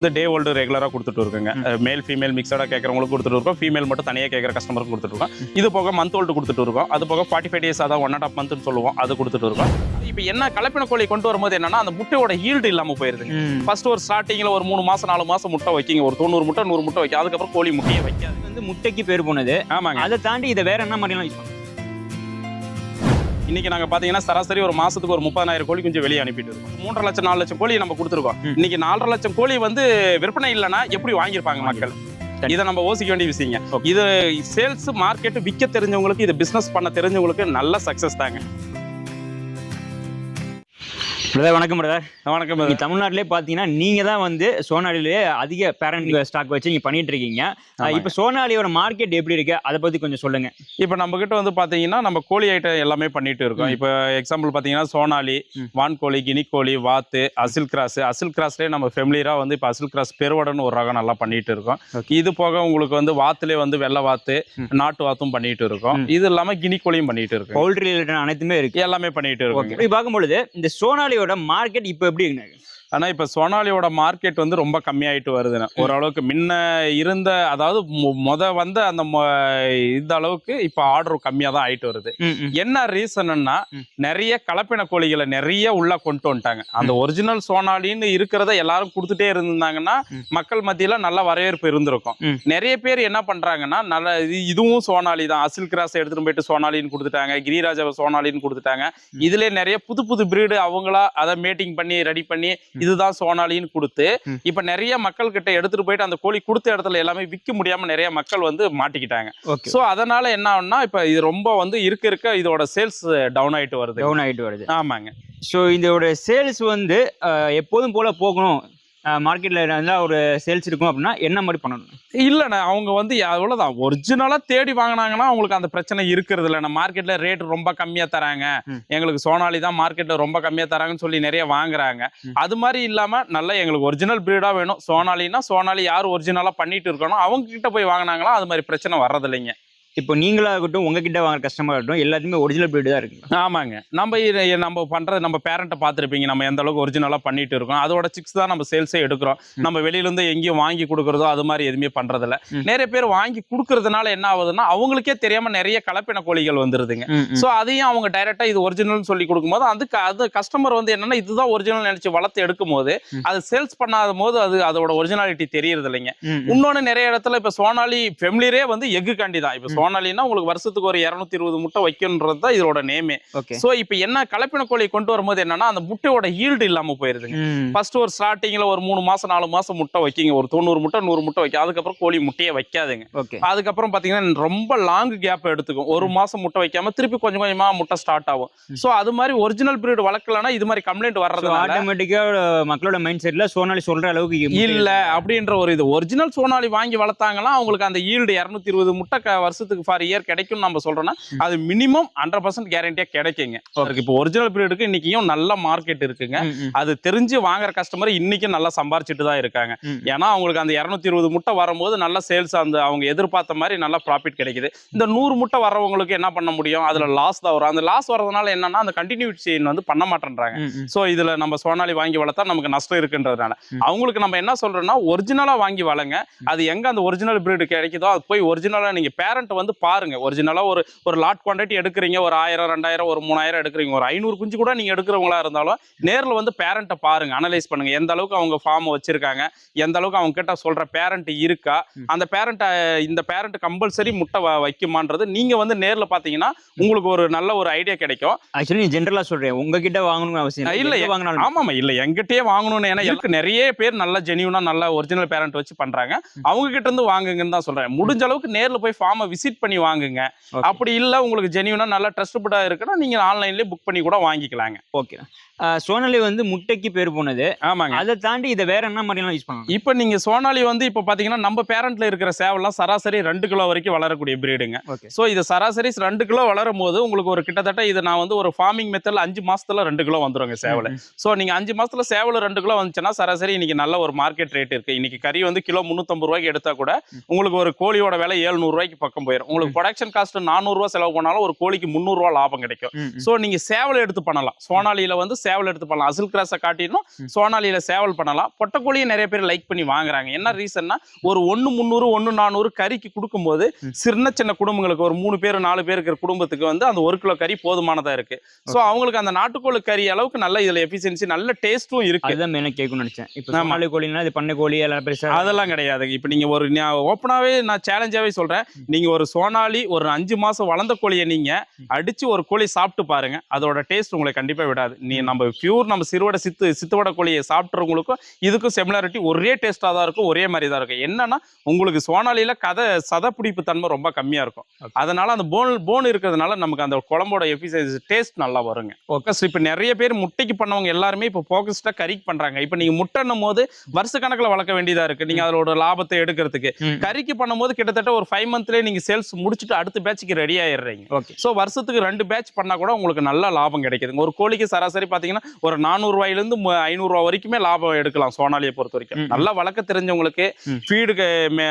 இந்த டே ஓல்டு ரெகுலராக கொடுத்துட்டு இருக்கோங்க. மேல் ஃபீமேல் மிக்சடாக கேட்குறவங்களுக்கு கொடுத்துட்டு இருக்கோம். ஃபீமேல் மட்டும் தனியாக கேட்குற கஸ்டமருக்கு கொடுத்துட்டு இருக்கோம். இது போக மந்த் ஓல்டு கொடுத்துட்டு இருக்கோம். அது போக ஃபார்ட்டி ஃபைவ் டேஸ் அதான் ஒன் அண்ட் ஆஃப் மந்த்னு சொல்லுவோம். அது கொடுத்துட்டு இருக்கோம். இப்போ என்ன கலப்பின கோழி கொண்டு வரும்போது என்னன்னா அந்த முட்டையோட ஈல்டு இல்லாமல் போயிருது ஃபர்ஸ்ட் ஒரு ஸ்டார்டிங்கில் ஒரு மூணு மாசம் நாலு மாசம் முட்டை வைக்கிங்க. ஒரு தொண்ணூறு முட்டை நூறு முட்டை வைக்க. அதுக்கப்புறம் கோழி முட்டையை வைக்காது. வந்து முட்டைக்கு பேர் போனது. ஆமாங்க. அதை தாண்டி இதை வேற என்ன மாதிரிலாம் யூஸ் பண்ணுவோம் இன்னைக்கு நாங்க பாத்தீங்கன்னா சராசரி ஒரு மாசத்துக்கு ஒரு முப்பதாயிரம் கோழி குஞ்சு வெளியே அனுப்பிட்டு இருக்கோம் மூன்றரை லட்சம் நாலு லட்சம் கோழி நம்ம கொடுத்துருக்கோம். இன்னைக்கு நாலரை லட்சம் கோழி வந்து விற்பனை இல்லைன்னா எப்படி வாங்கியிருப்பாங்க மக்கள். இதை நம்ம யோசிக்க வேண்டிய விஷயங்க. இது சேல்ஸ் மார்க்கெட் விற்க தெரிஞ்சவங்களுக்கு இது பிசினஸ் பண்ண தெரிஞ்சவங்களுக்கு நல்ல சக்சஸ் தாங்க பிரதர் வணக்கம் பிரதர் வணக்கம் நீங்க தமிழ்நாட்டிலே பார்த்தீங்கன்னா நீங்க தான் வந்து சோனாலிலே அதிக பேரண்ட் ஸ்டாக் வச்சு நீங்க பண்ணிட்டு இருக்கீங்க. இப்போ சோனாலியோட மார்க்கெட் எப்படி இருக்கு? அதை பத்தி கொஞ்சம் சொல்லுங்க. இப்போ நம்ம கிட்ட வந்து பாத்தீங்கன்னா நம்ம கோழி ஐட்டம் எல்லாமே பண்ணிட்டு இருக்கோம். இப்போ எக்ஸாம்பிள் பாத்தீங்கன்னா சோனாலி. வான்கோழி கினிக்கோழி வாத்து அசில் கிராஸ். அசில் கிராஸ்லேயே நம்ம ஃபெமிலியரா வந்து இப்போ அசில் கிராஸ் பெருவடன்னு ஒரு ரகம் நல்லா பண்ணிட்டு இருக்கோம். இது போக உங்களுக்கு வந்து வாத்துலேயே வந்து வெள்ளை வாத்து. நாட்டு வாத்தும் பண்ணிட்டு இருக்கோம். இது இல்லாம கினிக்கோழியும் பண்ணிட்டு இருக்கோம். பவுல்ட்ரி ரிலேட்டட் அனைத்துமே இருக்கு. எல்லாமே பண்ணிட்டு இருக்கோம். இப்படி பார்க்கும்பொழுது இந்த சோனாலியோட மார்க்கெட் இப்போ எப்படி இருக்கு ஆனா இப்ப சோனாலியோட மார்க்கெட் வந்து ரொம்ப கம்மியாயிட்டு வருதுன்னு ஓரளவுக்கு முன்ன இருந்த அதாவது மொத வந்த அந்த இந்த அளவுக்கு இப்ப ஆர்டர் கம்மியா தான் ஆயிட்டு வருது. என்ன ரீசன்னா. நிறைய கலப்பின கோழிகளை நிறைய உள்ள கொண்டு வந்துட்டாங்க அந்த ஒரிஜினல் சோனாலின்னு இருக்கிறத எல்லாரும் கொடுத்துட்டே இருந்தாங்கன்னா ம். மக்கள் மத்தியில நல்ல வரவேற்பு இருந்திருக்கும். நிறைய பேர் என்ன பண்றாங்கன்னா நல்ல இது இதுவும் சோனாலி தான் அசில் கிராஸ் எடுத்துட்டு போயிட்டு சோனாலின்னு கொடுத்துட்டாங்க கிரிராஜாவை சோனாலின்னு கொடுத்துட்டாங்க. இதுல நிறைய புது புது பிரீடு அவங்களா அதை மேட்டிங் பண்ணி ரெடி பண்ணி இதுதான் சோனாலின்னு கொடுத்து. இப்ப நிறைய மக்கள் கிட்ட எடுத்துட்டு போயிட்டு அந்த கோழி கொடுத்த இடத்துல எல்லாமே விற்க முடியாம நிறைய மக்கள் வந்து மாட்டிக்கிட்டாங்க. சோ அதனால என்ன ஆகும்னா இப்ப இது ரொம்ப வந்து இருக்க இருக்க இதோட சேல்ஸ் டவுன் ஆயிட்டு வருது. டவுன் ஆகிட்டு வருது. ஆமாங்க. ஸோ இதோட சேல்ஸ் வந்து எப்போதும் போல போகணும். மார்க்கெட்ல நல்லா ஒரு சேல்ஸ் இருக்கும் அப்படின்னா என்ன மாதிரி பண்ணணும்? இல்லண்ணா அவங்க வந்து அவ்வளவுதான். ஒரிஜினலா தேடி வாங்கினாங்கன்னா அவங்களுக்கு அந்த பிரச்சனை இருக்கிறது இல்லைண்ணா மார்க்கெட்ல ரேட் ரொம்ப கம்மியா தராங்க. எங்களுக்கு சோனாலி தான் மார்க்கெட்ல ரொம்ப கம்மியா தராங்கன்னு சொல்லி நிறைய வாங்குறாங்க. அது மாதிரி இல்லாம நல்ல எங்களுக்கு ஒரிஜினல் பிரீடா வேணும். சோனாலினா சோனாலி யார் ஒரிஜினலா பண்ணிட்டு இருக்கணும் அவங்க கிட்ட போய் வாங்கினாங்களா அது மாதிரி பிரச்சனை வர்றது இல்லைங்க இப்போ நீங்களாகட்டும் உங்ககிட்ட வாங்குற கஸ்டமர் ஆகட்டும் எல்லாத்தையுமே ஒரிஜினல் பிரீடு தான் இருக்குங்க. ஆமாங்க. நம்ம நம்ம பண்றது நம்ம பேரண்ட்டை பார்த்துருப்பீங்க நம்ம எந்த அளவுக்கு ஒரிஜினலா பண்ணிட்டு இருக்கோம். அதோட சிக்ஸ் தான் நம்ம சேல்ஸே எடுக்கிறோம். நம்ம வெளியில இருந்து எங்கேயும் வாங்கி கொடுக்கறதோ அது மாதிரி எதுவுமே பண்றதில்ல. ம். நிறைய பேர் வாங்கி கொடுக்கறதுனால என்ன ஆகுதுன்னா அவங்களுக்கே தெரியாம நிறைய கலப்பின கோழிகள் வந்துருதுங்க. ஸோ அதையும் அவங்க டைரக்டா இது ஒரிஜினல் சொல்லி கொடுக்கும்போது அதுக்கு அது கஸ்டமர் வந்து என்னன்னா இதுதான் ஒரிஜினல் நினைச்சு வளர்த்து எடுக்கும் போது. அது சேல்ஸ் பண்ணாத போது அது அதோட ஒரிஜினாலிட்டி தெரியறது இல்லைங்க இன்னொன்னு நிறைய இடத்துல இப்ப சோனாலி ஃபெமிலியரே வந்து எக்கு காண்டி தான். இப்ப ம். சோனாலினா உங்களுக்கு வருஷத்துக்கு ஒரு இருநூத்தி இருபது முட்டை வைக்கணுன்றது தான் இதோட நேமே சோ இப்போ என்ன கலப்பின கோழி கொண்டு வரும்போது என்னன்னா அந்த முட்டையோட ஈல்டு இல்லாம போயிருதுங்க. ஃபர்ஸ்ட் ஒரு ஸ்டார்டிங்ல ஒரு மூணு மாசம் நாலு மாசம் முட்டை வைக்கிங்க. ஒரு தொண்ணூறு முட்டை நூறு முட்டை வைக்க அதுக்கப்புறம் கோழி முட்டையை வைக்காதுங்க. அதுக்கப்புறம் பாத்தீங்கன்னா ரொம்ப லாங் கேப் எடுத்துக்கும். ஒரு மாசம் முட்டை வைக்காம திருப்பி கொஞ்சம் கொஞ்சமா முட்டை ஸ்டார்ட் ஆகும். சோ அது மாதிரி ஒரிஜினல் பிரீடு வளர்க்கலன்னா இது மாதிரி கம்ப்ளைண்ட் வர்றதுனால ஆட்டோமேட்டிக்கா மக்களோட மைண்ட் செட்ல சோனாலி சொல்ற அளவுக்கு இல்ல அப்படின்ற ஒரு இது. ஒரிஜினல் சோனாலி வாங்கி வளர்த்தாங்கன்னா அவங்களுக்கு அந்த ஈல்டு இருநூத்தி இருபது முட்டை க- வருஷத்துக்கு ஃபார் இயர் கிடைக்கும்னு நம்ம சொல்றோம்னா. அது மினிமம் ஹண்ட்ரட் பர்சன்ட் கேரண்டியா கிடைக்குங்க. இப்போ ஒரிஜினல் பிரீடுக்கு இன்னைக்கும் நல்ல மார்க்கெட் இருக்குங்க. அது தெரிஞ்சு வாங்குற கஸ்டமர் இன்னைக்கு நல்லா சம்பாரிச்சிட்டு தான் இருக்காங்க. ஏன்னா அவங்களுக்கு அந்த இருநூத்தி இருபது முட்டை வரும்போது நல்ல சேல்ஸ் அந்த அவங்க எதிர்பார்த்த மாதிரி நல்ல ப்ராஃபிட் கிடைக்குது. இந்த நூறு முட்டை வர்றவங்களுக்கு என்ன பண்ண முடியும்? அதுல லாஸ் தான் வரும். அந்த லாஸ் வரதுனால என்னன்னா அந்த கண்டினியூட்டி வந்து பண்ண மாட்டேன்றாங்க. சோ இதுல நம்ம சோனாலி வாங்கி வளர்த்தா நமக்கு நஷ்டம் இருக்குன்றதுனால. அவங்களுக்கு நம்ம என்ன சொல்றோம்னா ஒரிஜினலா வாங்கி வளங்க அது எங்க அந்த ஒரிஜினல் பிரீடு கிடைக்குதோ அது போய் ஒரிஜினலா நீங்க பேரண்ட் வந்து பாருங்க. ஒரிஜினலா ஒரு ஒரு லாட் குவான்டிட்டி எடுக்கிறீங்க. ஒரு ஆயிரம் ரெண்டாயிரம் ஒரு மூணாயிரம் எடுக்கிறீங்க. ஒரு ஐநூறு குஞ்சு கூட நீங்க எடுக்கிறவங்களா இருந்தாலும் நேர்ல வந்து பேரண்ட்டை பாருங்க. அனலைஸ் பண்ணுங்க. எந்த அளவுக்கு அவங்க ஃபார்ம் வச்சிருக்காங்க? எந்த அளவுக்கு அவங்க கிட்ட சொல்ற பேரண்ட் இருக்கா. அந்த பேரண்ட் இந்த பேரண்ட் கம்பல்சரி முட்டை வைக்குமான்றது நீங்க வந்து நேர்ல பாத்தீங்கன்னா உங்களுக்கு ஒரு நல்ல ஒரு ஐடியா கிடைக்கும். ஆக்சுவலி நீ ஜென்ரலா சொல்றேன். உங்ககிட்ட வாங்கணும்னு அவசியம் இல்ல, வாங்கினாலும் ஆமாமா இல்ல எங்கிட்டயே வாங்கணும்னு ஏன்னா எனக்கு நிறைய பேர் நல்ல ஜெனியூனா நல்ல ஒரிஜினல் பேரண்ட் வச்சு பண்றாங்க. அவங்க கிட்ட இருந்து வாங்குங்கன்னு தான் சொல்றேன். முடிஞ்ச அளவுக்கு நேர்ல போய் ஃபார்மை விசிட் பண்ணி வாங்குங்க. அப்படி இல்ல உங்களுக்கு ஜெனியூனா நல்ல ட்ரஸ்டபுளா இருக்குன்னா நீங்க ஆன்லைன்லயே புக் பண்ணி கூட வாங்கிக்கலாங்க. ஓகே சோனாலி வந்து முட்டைக்கு பேர் போனது. ஆமாங்க. அதை தாண்டி இதை வேற என்ன மாதிரிலாம் யூஸ் பண்ணலாம்? இப்போ நீங்க சோனாலி வந்து இப்போ பாத்தீங்கன்னா நம்ம பேரண்ட்ல இருக்கிற சேவல்லாம் சராசரி ரெண்டு கிலோ வரைக்கும் வளரக்கூடிய பிரீடுங்க ஸோ இது சராசரி ரெண்டு கிலோ வளரும் போது உங்களுக்கு ஒரு கிட்டத்தட்ட இது நான் வந்து ஒரு ஃபார்மிங் மெத்தட்ல அஞ்சு மாசத்துல ரெண்டு கிலோ வந்துருங்க சேவல். ஸோ நீங்க அஞ்சு மாசத்துல சேவல் ரெண்டு கிலோ வந்துச்சுன்னா சராசரி இன்னைக்கு நல்ல ஒரு மார்க்கெட் ரேட் இருக்கு. இன்னைக்கு கறி வந்து கிலோ முந்நூற்றம்பது ரூபாய்க்கு எடுத்தா கூட உங்களுக்கு ஒரு கோழியோட விலை 700 ரூபாய்க்கு பக்கம் போயிருக்கு போயிடும் உங்களுக்கு ப்ரொடக்ஷன் காஸ்ட் நானூறுரூவா செலவு பண்ணாலும் ஒரு கோழிக்கு முந்நூறுரூவா லாபம் கிடைக்கும். ஸோ நீங்க சேவல் எடுத்து பண்ணலாம். சோனாலியில வந்து சேவல் எடுத்து பண்ணலாம். அசில் கிராஸை காட்டினும் ம். சோனாலியில சேவல் பண்ணலாம். பொட்டக்கோழியை நிறைய பேர் லைக் பண்ணி வாங்குறாங்க. என்ன ரீசன்னா ஒரு ஒன்று முந்நூறு ஒன்று நானூறு கறிக்கு கொடுக்கும்போது. சின்ன சின்ன குடும்பங்களுக்கு ஒரு மூணு பேர் நாலு பேர் இருக்கிற குடும்பத்துக்கு வந்து அந்த ஒரு கிலோ கறி போதுமானதா இருக்கு. ஸோ அவங்களுக்கு அந்த நாட்டுக்கோழி கறி அளவுக்கு நல்ல இதுல எஃபிஷியன்சி நல்ல டேஸ்ட்டும் இருக்கு. அதுதான் மெயினாக கேட்கணும்னு நினைச்சேன். இப்போ. சோனாலி கோழினா இது பண்ணை கோழி எல்லாம் அதெல்லாம் கிடையாது. இப்போ நீங்க ஒரு ஓப்பனாவே நான் சேலஞ்சாவே சொல்றேன். நீங்க ஒரு சோனாலி ஒரு அஞ்சு மாசம் வளர்ந்த கோழியை நீங்க அடிச்சு ஒரு கோழி சாப்பிட்டு பாருங்க. அதோட டேஸ்ட் உங்களை கண்டிப்பா விடாது. நீ நம்ம பியூர் நம்ம சிறுவடை சித்து சித்துவடை கோழியை சாப்பிட்றவங்களுக்கும் இதுக்கும் சிமிலாரிட்டி ஒரே டேஸ்டா தான் இருக்கும் ஒரே மாதிரி தான் இருக்கும். என்னன்னா உங்களுக்கு சோனாலியில கதை சதப்பிடிப்பு தன்மை ரொம்ப கம்மியா இருக்கும். அதனால அந்த போன் போன் இருக்கிறதுனால நமக்கு அந்த குழம்போட எஃபிஷியன்சி டேஸ்ட் நல்லா வருங்க. ஃபோக்கஸ் இப்போ நிறைய பேர் முட்டைக்கு பண்ணவங்க எல்லாருமே இப்போ ஃபோக்கஸ்டா கறிக்கு பண்றாங்க. இப்போ நீங்க முட்டைன்னும் போது வருஷ கணக்குல வளர்க்க வேண்டியதா இருக்கு. நீங்க அதோட லாபத்தை எடுக்கிறதுக்கு. கறிக்கு பண்ணும்போது கிட்டத்தட்ட ஒரு ஃபைவ் மந்த்லயே நீங்க சேல்ஸ் முடிச்சுட்டு அடுத்த பேட்சுக்கு ரெடி ஆயிடுறீங்க. ஓகே ஸோ வருஷத்துக்கு ரெண்டு பேட்ச் பண்ணா கூட உங்களுக்கு நல்ல லாபம் கிடைக்குதுங்க ஒரு கோழிக்கு சராசரி பார்த்தீங்கன்னா ஒரு நானூறு ரூபாயிலிருந்து மு- ஐநூறு ரூபா வரைக்குமே லாபம் எடுக்கலாம் சோனாலியை பொறுத்த வரைக்கும். நல்லா வளர்க்க தெரிஞ்சவங்களுக்கு ம். ஃபீடுக்கு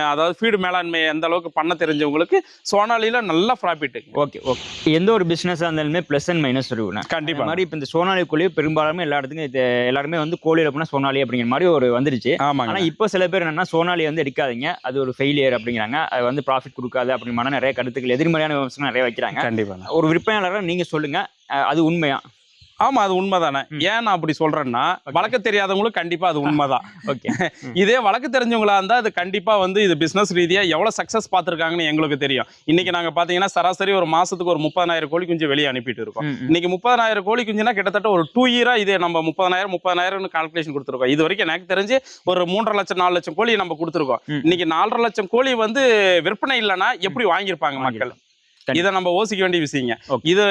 அதாவது ஃபீடு மேலாண்மை எந்த அளவுக்கு பண்ண தெரிஞ்சவங்களுக்கு சோனாலியில நல்ல ப்ராஃபிட் ஓகே ஓகே எந்த ஒரு பிஸ்னஸாக இருந்தாலுமே ப்ளஸ் அண்ட் மைனஸ் இருக்குண்ணா அந்த கண்டிப்பா. மாதிரி இப்போ இந்த சோனாலி கோழி பெரும்பாலுமே எல்லா இடத்துக்கும் இது எல்லாருமே வந்து கோழியில் அப்படின்னா சோனாலி அப்படிங்கிற மாதிரி ஒரு வந்துருச்சு. ஆமாங்க. ஆனால் இப்போ சில பேர் என்னன்னா சோனாலி வந்து எடுக்காதீங்க. அது ஒரு ஃபெயிலியர் அப்படிங்கிறாங்க. அது வந்து ப்ராஃபிட் கொடுக்காது அப்படிங்கிற நிறைய கருத்துக்கள் எதிர்மறையான விமர்சனம் நிறைய வைக்கிறாங்க. கண்டிப்பா ஒரு விற்பனையாளராக நீங்கள் சொல்லுங்க அது உண்மையா? ஆமா அது உண்மைதானே. ஏன் நான் அப்படி சொல்றேன்னா வளர்க்க தெரியாதவங்களுக்கு கண்டிப்பா அது உண்மைதான். ஓகே. இதே வழக்கு தெரிஞ்சவங்களா இருந்தா அது கண்டிப்பா வந்து இது பிசினஸ் ரீதியா எவ்வளவு சக்சஸ் பார்த்திருக்காங்கன்னு எங்களுக்கு தெரியும். இன்னைக்கு நாங்க பாத்தீங்கன்னா சராசரி ஒரு மாசத்துக்கு ஒரு முப்பதாயிரம் கோழி குஞ்சு வெளியே அனுப்பிட்டு இருக்கோம். இன்னைக்கு முப்பதாயிரம் கோழி குஞ்சுனா கிட்டத்தட்ட ஒரு டூ இயரா இது நம்ம முப்பதாயிரம் முப்பதாயிரம் கால்குலேஷன் கொடுத்துருக்கோம். இது வரைக்கும் எனக்கு தெரிஞ்சு ஒரு மூன்றரை லட்சம் நாலு லட்சம் கோழி நம்ம கொடுத்துருக்கோம். இன்னைக்கு நாலரை லட்சம் கோழி வந்து விற்பனை இல்லைன்னா எப்படி வாங்கியிருப்பாங்க. மக்கள். இதை நம்ம யோசிக்க வேண்டிய விஷயங்க. இது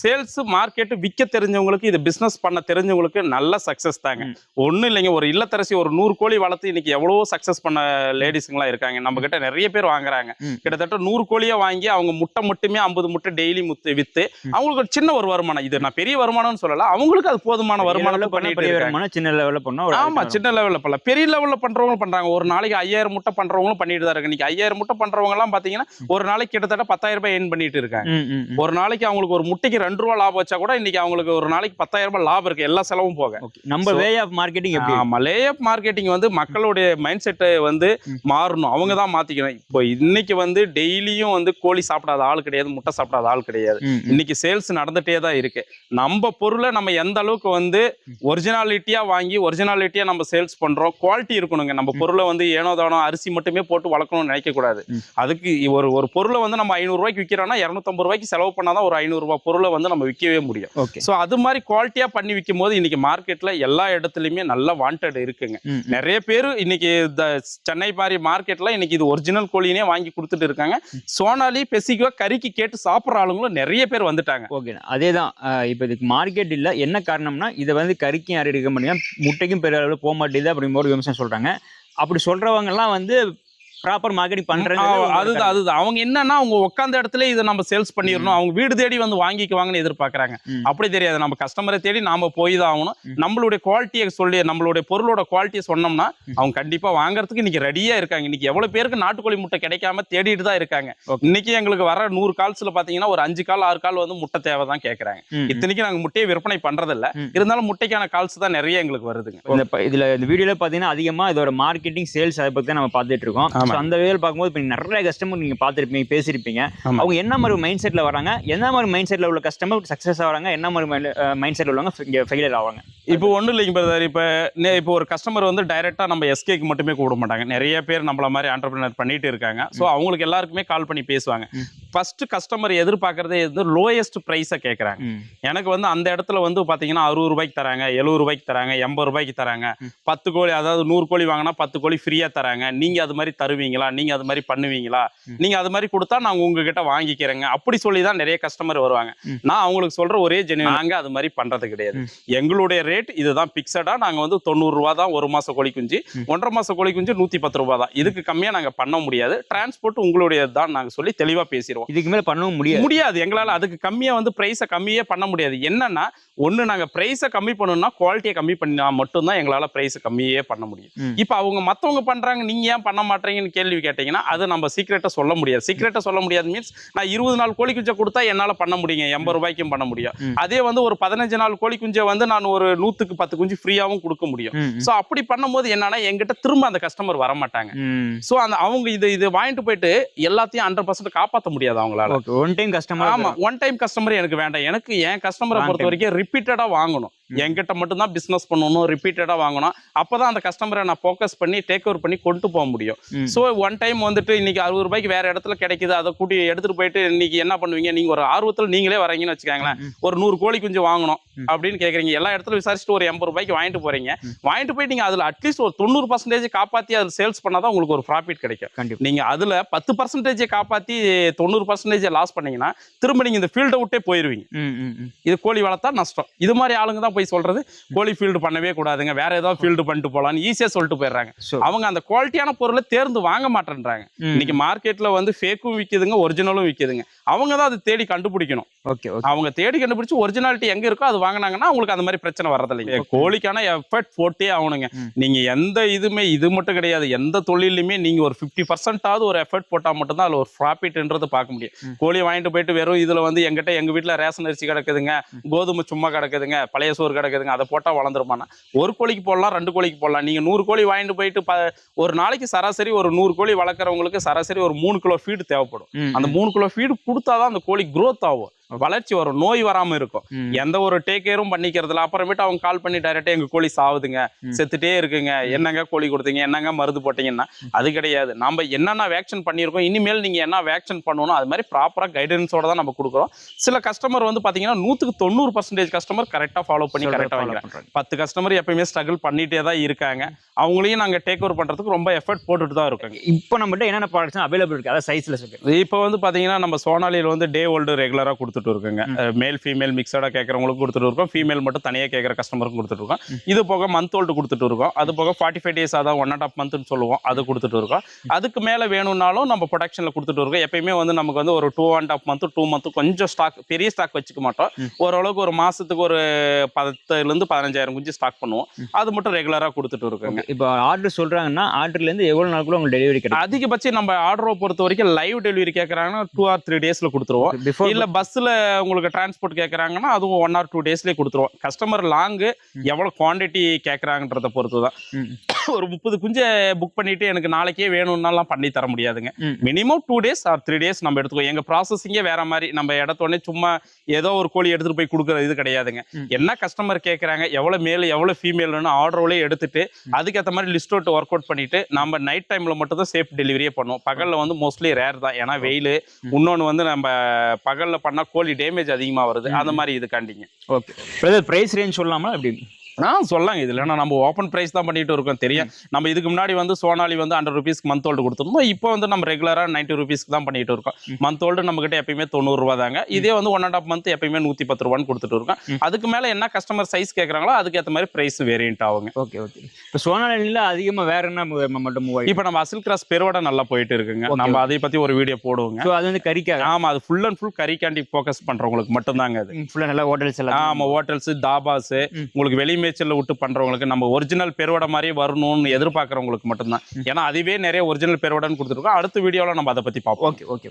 சேல்ஸ் மார்க்கெட் விற்க தெரிஞ்சவங்களுக்கு இது பிசினஸ் பண்ண தெரிஞ்சவங்களுக்கு நல்ல சக்சஸ் தாங்க. ம். ஒண்ணும் இல்லைங்க ஒரு இல்லத்தரசி ஒரு நூறு கோழி வளர்த்து இன்னைக்கு எவ்வளவோ சக்சஸ் பண்ண லேடிஸுங்களாம் இருக்காங்க. நம்ம கிட்ட நிறைய பேர் வாங்குறாங்க. கிட்டத்தட்ட நூறு கோழியை வாங்கி அவங்க முட்டை மட்டுமே ஐம்பது முட்டை டெய்லி முத்து வித்து. அவங்களுக்கு ஒரு சின்ன ஒரு வருமானம். இது நான் பெரிய வருமானம்னு சொல்லல அவங்களுக்கு அது போதுமான பண்ண பண்ணிட்டு வருமானம் சின்ன லெவலில் பண்ணா ஒரு ஆமா சின்ன லெவல்ல பண்ணலாம். பெரிய லெவல்ல பண்றவங்க பண்றாங்க. ஒரு நாளைக்கு ஐயாயிரம் முட்டை பண்றவங்களும் பண்ணிட்டு தான் இருக்கு இன்னைக்கு ஐயாயிரம் முட்டை பண்றவங்க எல்லாம் பாத்தீங்கன்னா ஒரு நாளைக்கு கிட்டத்தட்ட பத்தாயிரம் ரூபாய் ஏன் பண்ணிட்டு இருக்காங்க. ஒரு நாளைக்கு அவங்களுக்கு ஒரு முட்டைக்கு ரெண்டு ரூபா லாபம் வச்சா கூட இன்னைக்கு அவங்களுக்கு ஒரு நாளைக்கு பத்தாயிரம் ரூபாய் லாபம் இருக்கு. எல்லா செலவும் போக. நம்ம வே ஆஃப் மார்க்கெட்டிங் ஆமா. லேஅப் மார்க்கெட்டிங் வந்து மக்களுடைய மைண்ட் செட்டை வந்து. மாறணும். அவங்க தான் மாத்திக்கணும். இப்போ இன்னைக்கு வந்து டெய்லியும் வந்து கோழி சாப்பிடாத ஆள் கிடையாது முட்டை சாப்பிடாத ஆள் கிடையாது. இன்னைக்கு சேல்ஸ் நடந்துட்டே தான் இருக்கு. நம்ம பொருளை நம்ம எந்த அளவுக்கு வந்து ஒரிஜினாலிட்டியா வாங்கி ஒரிஜினாலிட்டியா நம்ம சேல்ஸ் பண்றோம் குவாலிட்டி இருக்கணுங்க. நம்ம பொருளை வந்து ஏனோ தானோ அரிசி மட்டுமே போட்டு வளர்க்கணும்னு நினைக்க கூடாது. அதுக்கு ஒரு ஒரு பொருளை வந்து நம்ம ஐநூறு ரூபாய்க்கு விற்கிறோம்னா இரநூத்தம்பது ரூபாய்க்கு செலவு பண்ணாதான் ஒரு ஐநூறு ரூபாய் பொருளை வந்து நம்ம விற்கவே முடியும். ஓகே. ஸோ அது மாதிரி குவாலிட்டியா பண்ணி விற்கும் போது இன்னைக்கு மார்க்கெட்ல எல்லா இடத்துலயுமே நல்ல வாண்டட் இருக்குங்க. நிறைய பேர் இன்னைக்கு இந்த சென்னை மாதிரி மார்க்கெட்ல இன்னைக்கு இது ஒரிஜினல் கோழினே வாங்கி கொடுத்துட்டு இருக்காங்க. சோனாலி பெசிகோ கறிக்கு கேட்டு சாப்பிட்ற ஆளுங்களும் நிறைய பேர் வந்துட்டாங்க. ஓகே அதே தான் இப்போ இதுக்கு மார்க்கெட் இல்லை. என்ன காரணம்னா இதை வந்து கறிக்கும் யாரும் எடுக்க முடியும் முட்டைக்கும் பெரிய அளவில் போக மாட்டேங்குது அப்படிங்கிற ஒரு விமர்சனம் சொல்கிறாங்க அப்படி சொல்கிறவங்கலாம் வந்து ப்ராப்பர் மார்க்கெட்டிங் பண்ணுறது ஆ, அதுதான் அதுதான். அவங்க என்னன்னா அவங்க உட்காந்த இடத்துல இதை நம்ம சேல்ஸ் பண்ணிடணும். அவங்க வீடு தேடி வந்து வாங்கிக்குவாங்கன்னு எதிர்பார்க்கறாங்க. அப்படி தெரியாது. நம்ம கஸ்டமரை தேடி நாம போய் தான் ஆகணும். நம்மளுடைய குவாலிட்டியை சொல்லி நம்மளுடைய பொருளோட குவாலிட்டியை சொன்னோம்னா அவங்க கண்டிப்பா வாங்குறதுக்கு இன்னைக்கு ரெடியா இருக்காங்க. இன்னைக்கு எவ்வளவு பேருக்கு நாட்டுக்கோழி முட்டை கிடைக்காம தேடிட்டு தான் இருக்காங்க. இன்னைக்கு எங்களுக்கு வர நூறு கால்ஸ்ல பாத்தீங்கன்னா ஒரு அஞ்சு கால் ஆறு கால் வந்து முட்டை தேவை தான் கேட்கறாங்க. இத்தனைக்கு நாங்க முட்டையை விற்பனை பண்றதில்ல. ம். இருந்தாலும் முட்டைக்கான கால்ஸ் தான் நிறைய எங்களுக்கு வருதுங்க. இதுல இந்த வீடியோல பாத்தீங்கன்னா அதிகமா இதோட மார்க்கெட்டிங் சேல்ஸ் அதை பத்தி தான் நம்ம பார்த்துட்டு இருக்கோம். அந்த வேலையில் பார்க்கும்போது இப்போ நிறைய கஸ்டமர் நீங்க பார்த்துருப்பீங்க பேசியிருப்பீங்க. அவங்க என்ன மாதிரி மைண்ட் செட்ல வராங்க என்ன மாதிரி மைண்ட் செட்ல உள்ள கஸ்டமர் சக்சஸ் ஆகிறாங்க என்ன மாதிரி மைண்ட் செட்ல உள்ளவங்க இங்க ஃபெயிலியர் ஆவாங்க? இப்போ ஒன்றும் இல்லைங்க பிரதர் இப்போ இப்போ ஒரு கஸ்டமர் வந்து டைரெக்டாக நம்ம எஸ்கேக்கு மட்டுமே கூப்பிட மாட்டாங்க. நிறைய பேர் நம்மள மாதிரி ஆண்டர்பிரினர் பண்ணிட்டு இருக்காங்க. ஸோ அவங்களுக்கு எல்லாருக்குமே கால் பண்ணி பேசுவாங்க. ஃபர்ஸ்ட் கஸ்டமர் எதிர்பார்க்கறதே வந்து லோயஸ்ட் ப்ரைஸை கேட்குறாங்க. எனக்கு வந்து அந்த இடத்துல வந்து பார்த்தீங்கன்னா அறுபது ரூபாய்க்கு தராங்க எழுபது ரூபாய்க்கு தராங்க எண்பது ரூபாய்க்கு தராங்க. பத்து கோழி அதாவது நூறு கோழி வாங்கினா பத்து கோழி ஃப்ரீயாக தராங்க நீங்கள் அது மாதிரி தருவீங்களா நீங்கள் அது மாதிரி பண்ணுவீங்களா. நீங்கள் அது மாதிரி கொடுத்தா நாங்கள் உங்ககிட்ட வாங்கிக்கிறேங்க அப்படி சொல்லி தான் நிறைய கஸ்டமர் வருவாங்க. நான் அவங்களுக்கு சொல்கிற ஒரே ஜெனி நாங்கள் அது மாதிரி பண்ணுறது கிடையாது. எங்களுடைய ரேட் இதுதான் பிக்சடாக நாங்கள் வந்து தொண்ணூறு ரூபா தான் ஒரு மாச கோழி குஞ்சு. ஒன்றரை மாச கோழி குஞ்சு நூற்றி பத்து ரூபா தான் இதுக்கு கம்மியாக நாங்கள் பண்ண முடியாது டிரான்ஸ்போர்ட் உங்களுடைய தான் நாங்கள் சொல்லி தெளிவாக பேசிடுவோம் இதுக்கு மேல பண்ணவும் முடியாது. முடியாது. எங்களால அதுக்கு கம்மியா வந்து பிரைஸை கம்மியே பண்ண முடியாது. என்னன்னா ஒண்ணு நாங்க பிரைஸை கம்மி பண்ணணும்னா குவாலிட்டியை கம்மி பண்ணா மட்டும்தான் எங்களால பிரைஸ் கம்மியே பண்ண முடியும். இப்போ அவங்க மத்தவங்க பண்றாங்க நீங்க ஏன் பண்ண மாட்டீங்கன்னு கேள்வி கேட்டீங்கன்னா அது நம்ம சீக்கிரட்டா சொல்ல முடியாது. சீக்கிரட்டா சொல்ல முடியாது மீன்ஸ் நான் இருபது நாள் கோழி குஞ்சை கொடுத்தா என்னால பண்ண முடியுங்க எண்பது ரூபாய்க்கும் பண்ண முடியும். அதே வந்து ஒரு பதினஞ்சு நாள் கோழி குஞ்சை வந்து நான் ஒரு நூத்துக்கு பத்து குஞ்சு ஃப்ரீயாவும் கொடுக்க முடியும். சோ அப்படி பண்ணும்போது என்னன்னா எங்கிட்ட திரும்ப அந்த கஸ்டமர் வர மாட்டாங்க. சோ அந்த அவங்க இது இது வாங்கிட்டு போயிட்டு எல்லாத்தையும் ஹண்ட்ரட் பர்சன்ட் காப்பாற்ற முடியாது. அவங்களால. ஓகே ஒன் டைம் கஸ்டமர் ஆமா ஒன் டைம் கஸ்டமர் எனக்கு வேண்டாம். எனக்கு என் கஸ்டமரை பொறுத்த. வரைக்கும் ரிப்பீட்டடா வாங்கணும். என்கிட்ட மட்டும் தான் பிசினஸ் பண்ணணும் ரிப்பீட்டடா வாங்கணும். அப்பதான் அந்த கஸ்டமரை நான் ஃபோக்கஸ் பண்ணி டேக் ஓவர் பண்ணி கொண்டு போக முடியும். சோ ஒன் டைம் வந்துட்டு இன்னைக்கு அறுபது ரூபாய்க்கு வேற இடத்துல கிடைக்குது. அதை கூட்டி எடுத்துட்டு போயிட்டு இன்னைக்கு என்ன பண்ணுவீங்க? நீங்க ஒரு ஆர்வத்துல நீங்களே வரீங்கன்னு வச்சுக்கோங்களேன். ஒரு நூறு கோழி குஞ்சு வாங்கணும். அப்படின்னு கேக்குறீங்க. எல்லா இடத்துல விசாரிச்சுட்டு ஒரு எண்பது ரூபாய்க்கு வாங்கிட்டு போறீங்க. வாங்கிட்டு போயிட்டு நீங்க அதுல அட்லீஸ்ட் ஒரு தொண்ணூறு பர்சன்டேஜ் காப்பாத்தி அதுல சேல்ஸ் பண்ணாதான் உங்களுக்கு ஒரு ப்ராஃபிட் கிடைக்கும். நீங்க அதுல பத்து பர்சன்டேஜை காப்பாத்தி தொண்ணூறு பர்சன்டேஜ் லாஸ் பண்ணீங்கன்னா திரும்ப நீங்க இந்த ஃபீல்டை விட்டே போயிருவீங்க. இது கோழி வளர்த்தா நஷ்டம். இது மாதிரி ஆளுங்க தான் போய் சொல்றது கோழி ஃபீல்டு பண்ணவே கூடாதுங்க வேற ஏதாவது ஃபீல்டு பண்ணிட்டு போலாம்னு ஈஸியா சொல்லிட்டு போயிடுறாங்க. அவங்க அந்த குவாலிட்டியான பொருளை தேர்ந்து வாங்க மாட்டேன்றாங்க. இன்னைக்கு மார்க்கெட்ல வந்து ஃபேக்கும் விக்குதுங்க ஒரிஜினலும் விக்குதுங்க. அவங்க தான் அதை தேடி கண்டுபிடிக்கணும். ஓகே அவங்க தேடி கண்டுபிடிச்சு ஒரிஜினாலிட்டி எங்க இருக்கோ அது வாங்கினாங்கன்னா அவங்களுக்கு அந்த மாதிரி பிரச்சனை வரதில்லைங்க கோழிக்கான எஃபர்ட் போட்டே ஆகணுங்க. நீங்க எந்த இதுமே இது மட்டும் கிடையாது எந்த தொழிலையுமே நீங்க ஒரு ஃபிஃப்டி பர்சன்டாவது ஒரு எஃபர்ட் போட்டா மட்டும்தான் அதுல ஒரு ப்ராஃபிட்ன்றது பார்க்க முடியும். ம். கோழி வாங்கிட்டு போயிட்டு வெறும் இதுல வந்து எங்கிட்ட எங்க வீட்ல ரேஷன் அரிசி கிடக்குதுங்க கோதுமை சும்மா கிடக்குதுங்க பழைய சோறு கிடக்குதுங்க அதை போட்டா வளர்ந்துருமானா ஒரு கோழிக்கு போடலாம் ரெண்டு கோழிக்கு போடலாம். நீங்க நூறு கோழி வாங்கிட்டு போயிட்டு ஒரு நாளைக்கு சராசரி ஒரு நூறு கோழி வளர்க்குறவங்களுக்கு சராசரி ஒரு மூணு கிலோ ஃபீடு தேவைப்படும். அந்த மூணு கிலோ ஃபீடு கொடுத்தாதான் அந்த கோழி growth ஆகும். வளர்ச்சி வரும் நோய் வராம இருக்கும். எந்த ஒரு டேக் கேரும் பண்ணிக்கிறதுல அப்புறமேட்டு அவங்க கால் பண்ணி டைரக்டா எங்க கோழி சாவுதுங்க. செத்துட்டே இருக்குங்க. என்னங்க கோழி கொடுத்தீங்க? என்னங்க மருந்து போட்டீங்கன்னா அது கிடையாது. நம்ம என்னென்ன வேக்சின் பண்ணியிருக்கோம்? இனிமேல் நீங்க என்ன வேக்சின் பண்ணணும்? அது மாதிரி ப்ராப்பரா கைடன்ஸோட தான் நம்ம கொடுக்குறோம். சில கஸ்டமர் வந்து பாத்தீங்கன்னா நூத்துக்கு தொண்ணூறு பர்சன்டேஜ் கஸ்டமர் கரெக்டா ஃபாலோ பண்ணி கரெக்டா பண்றாங்க. பத்து கஸ்டமர் எப்பயுமே ஸ்ட்ரகிள் பண்ணிட்டே தான் இருக்காங்க. அவங்களையும் நாங்க டேக் ஓவர் பண்றதுக்கு ரொம்ப எஃபர்ட் போட்டுட்டு தான் இருக்கோங்க. இப்போ நம்மகிட்ட என்னென்ன ப்ராடக்ட்ஸ் அவைலபிள் இருக்கு? அதாவது சைஸ்ல இருக்கு. இப்போ வந்து பாத்தீங்கன்னா நம்ம சோனாலியில் வந்து டே ஓல்டு ரெகுலரா கொடுத்துட்டு இருக்குங்க. மேல் ஃபீமேல் மிக்சடா கேட்கறவங்களுக்கு கொடுத்துட்டு இருக்கோம். ஃபீமேல் மட்டும் தனியாக கேட்குற கஸ்டமருக்கு கொடுத்துட்டு இருக்கோம். இது போக மந்த் ஓல்டு கொடுத்துட்டு இருக்கோம். அது போக ஃபார்ட்டி ஃபைவ் டேஸ் அதான் ஒன் அண்ட் ஆஃப் மந்த்னு சொல்லுவோம். அது கொடுத்துட்டு இருக்கோம். அதுக்கு மேலே வேணும்னாலும் நம்ம ப்ரொடக்ஷனில் கொடுத்துட்டு இருக்கோம். எப்பயுமே வந்து நமக்கு வந்து ஒரு two and half month two month கொஞ்சம் ஸ்டாக் பெரிய ஸ்டாக் வச்சுக்க மாட்டோம். ஓரளவுக்கு ஒரு மாசத்துக்கு ஒரு பத்துலேருந்து பதினஞ்சாயிரம் குஞ்சு ஸ்டாக் பண்ணுவோம். அது மட்டும் ரெகுலராக கொடுத்துட்டு இருக்கோங்க. இப்போ ஆர்டர் சொல்றாங்கன்னா ஆர்டர்ல இருந்து எவ்வளவு நாளுக்குள்ள உங்களுக்கு டெலிவரி கிடைக்கும்? அதிகபட்சம் நம்ம ஆர்டரை பொறுத்த வரைக்கும் லைவ் டெலிவரி கேட்குறாங்கன்னா டூ ஆர் த்ரீ டேஸில் கொடுத்துருவோம் இல்ல பஸ்ல உங்களுக்கு டிரான்ஸ்போர்ட் கேக்குறாங்கன்னா அதுவும் ஒன் ஆர் டூ டேஸ்லயே கொடுத்துருவோம். கஸ்டமர் லாங்கு எவ்வளவு குவாண்டிட்டி கேக்குறாங்கன்றத பொறுத்து தான் ஒரு முப்பது குஞ்சை புக் பண்ணிட்டு எனக்கு நாளைக்கே வேணும்னாலாம் பண்ணி தர முடியாதுங்க. Minimum two days or three days நம்ம எடுத்துக்கோ எங்க ப்ராசஸிங்கே வேற மாதிரி. நம்ம இடத்தோடனே சும்மா ஏதோ ஒரு கோழி எடுத்துட்டு போய் கொடுக்குற இது கிடையாதுங்க. என்ன கஸ்டமர் கேக்குறாங்க எவ்வளவு மேல் எவ்வளவு ஃபீமேல்னு ஆர்டரோலே எடுத்துட்டு அதுக்கேற்ற மாதிரி லிஸ்ட் அவுட் ஒர்க் அவுட் பண்ணிட்டு நம்ம நைட் டைம்ல மட்டும் தான் சேஃப் டெலிவரியே பண்ணுவோம். பகல்ல வந்து மோஸ்ட்லி ரேர் தான். ஏன்னா வெயில். இன்னொன்று வந்து நம்ம பகல்ல பண்ணா கோழி டேமேஜ் அதிகமா வருது. அந்த மாதிரி இது காண்டிங்க ஓகே. பிரதர் பிரைஸ் ரேஞ்ச் சொல்லலாமா அப்படி ஆ சொல்லாங்க இது இல்லைன்னா நம்ம ஓப்பன் பிரைஸ் தான் பண்ணிட்டு இருக்கோம். தெரியும் நம்ம இதுக்கு முன்னாடி வந்து சோனாலி வந்து ஹண்ட்ரட் ருபீஸ்க்கு மந்த் ஓல்டு கொடுத்துருந்தோம். இப்போ வந்து நம்ம ரெகுலராக நைன்ட்டி ருபீஸ்க்கு தான் பண்ணிட்டு இருக்கோம். மந்த் ஓல்டு நம்ம கிட்ட எப்பயுமே தொண்ணூறு ரூபா தாங்க. இதே வந்து ஒன் அண்ட் ஆஃப் மந்த் எப்பயுமே நூற்றி பத்து ரூபான்னு கொடுத்துட்டு இருக்கோம். அதுக்கு மேலே என்ன கஸ்டமர் சைஸ் கேட்குறாங்களோ அதுக்கேற்ற மாதிரி பிரைஸ் வேரியன்ட் ஆகுங்க. Okay okay. இப்போ சோனாலில அதிகமா வேற என்ன மட்டும் இப்போ நம்ம அசில் கிராஸ் பெருவடை நல்லா போயிட்டு இருக்குங்க. நம்ம அதை பத்தி ஒரு வீடியோ போடுவோங்க. ஸோ அது வந்து கறிக்காக? ஆமா அது ஃபுல் அண்ட் ஃபுல் கறிக்காண்டி ஃபோக்கஸ் பண்றவங்களுக்கு மட்டும்தாங்க அது. ஃபுல்லாக நல்லா ஹோட்டல்ஸ் எல்லாம் ஆமா ஹோட்டல்ஸ் தாபாஸ். உங்களுக்கு வெளி மேய்ச்சல்ல விட்டு பண்றவங்களுக்கு நம்ம ஒரிஜினல் பெருவடை மாதிரியே வரணும்னு எதிர்பார்க்கறவங்களுக்கு மட்டும்தான். ஏன்னா அதுவே நிறைய ஒரிஜினல் பெருவடைன்னு கொடுத்துருக்கோம். அடுத்த வீடியோல நம்ம அதை பத்தி பார்ப்போம். Okay okay.